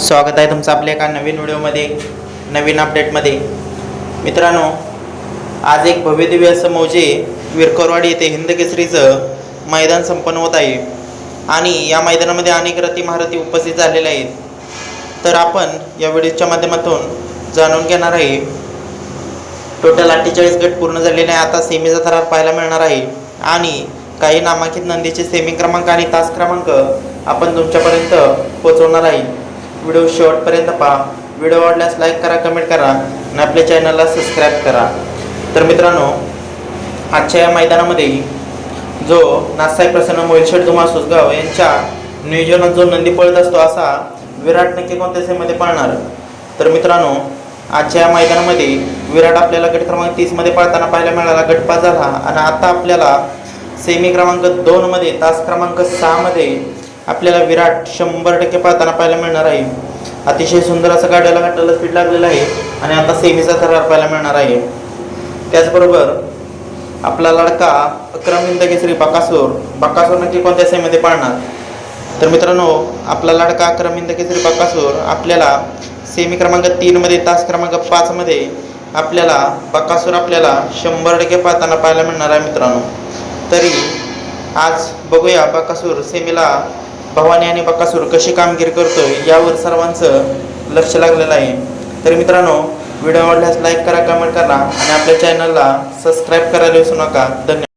स्वागत आहे तुमचं आपल्या एका नवीन व्हिडिओमध्ये नवीन अपडेटमध्ये मित्रांनो आज एक भव्यदिव्य असं मौजे विरकरवाडी येथे हिंद केसरीचं मैदान संपन्न होत आहे. आणि या मैदानामध्ये अनेक रथी महारथी उपस्थित झालेल्या आहेत. तर आपण या व्हिडिओच्या माध्यमातून जाणून घेणार आहे. टोटल अठ्ठेचाळीस गट पूर्ण झालेले आहे आता सेमीचा थरार पाहायला मिळणार आहे. आणि काही नामांकित नंदीचे सेमी क्रमांक आणि तास क्रमांक आपण तुमच्यापर्यंत पोहोचवणार आहे. व्हिडिओ शेवटपर्यंत पहा. व्हिडिओ आवडल्यास लाईक करा कमेंट करा आणि आपल्या चॅनलला सबस्क्राईब करा. तर मित्रांनो आजच्या या मैदानामध्ये जो नासाई प्रसन्न मोहिलशेठ धुमा सुसगाव यांच्या नियोजनात जो नंदी पळत असतो असा विराट नक्की कोणत्या सेमध्ये पळणार? तर मित्रांनो आजच्या या मैदानामध्ये विराट आपल्याला गट क्रमांक तीसमध्ये पळताना पाहायला मिळाला. गटपास झाला. आणि आता आपल्याला सेमी क्रमांक दोनमध्ये तास क्रमांक सहामध्ये आपल्याला विराट शंभर टक्के पाहताना पाहायला मिळणार आहे. अतिशय सुंदर असं गाड्याला गाठाला स्पीड लागलेलं आहे आणि आता सेमीचा थरार पाहायला मिळणार आहे. त्याचबरोबर आपला लडका अक्रमिंद केसरी बकासूर. बकासूर नक्की कोणत्या सेमीमध्ये पाळणार? तर मित्रांनो आपला लडका अक्रमिंद केसरी बकासूर. आपल्याला सेमी क्रमांक तीनमध्ये तास क्रमांक पाचमध्ये आपल्याला बकासूर आपल्याला शंभर टक्के पाहताना पाहायला मिळणार आहे मित्रांनो. तरी आज बघूया बकासूर सेमीला भवानी आणि बकासूर कशी कामगिरी करतोय यावर सर्वांचं लक्ष लागलेलं आहे. तर मित्रांनो व्हिडिओ आवडल्यास लाईक करा कमेंट करा आणि आपल्या चॅनलला सबस्क्राईब करायला विसरू नका. धन्यवाद.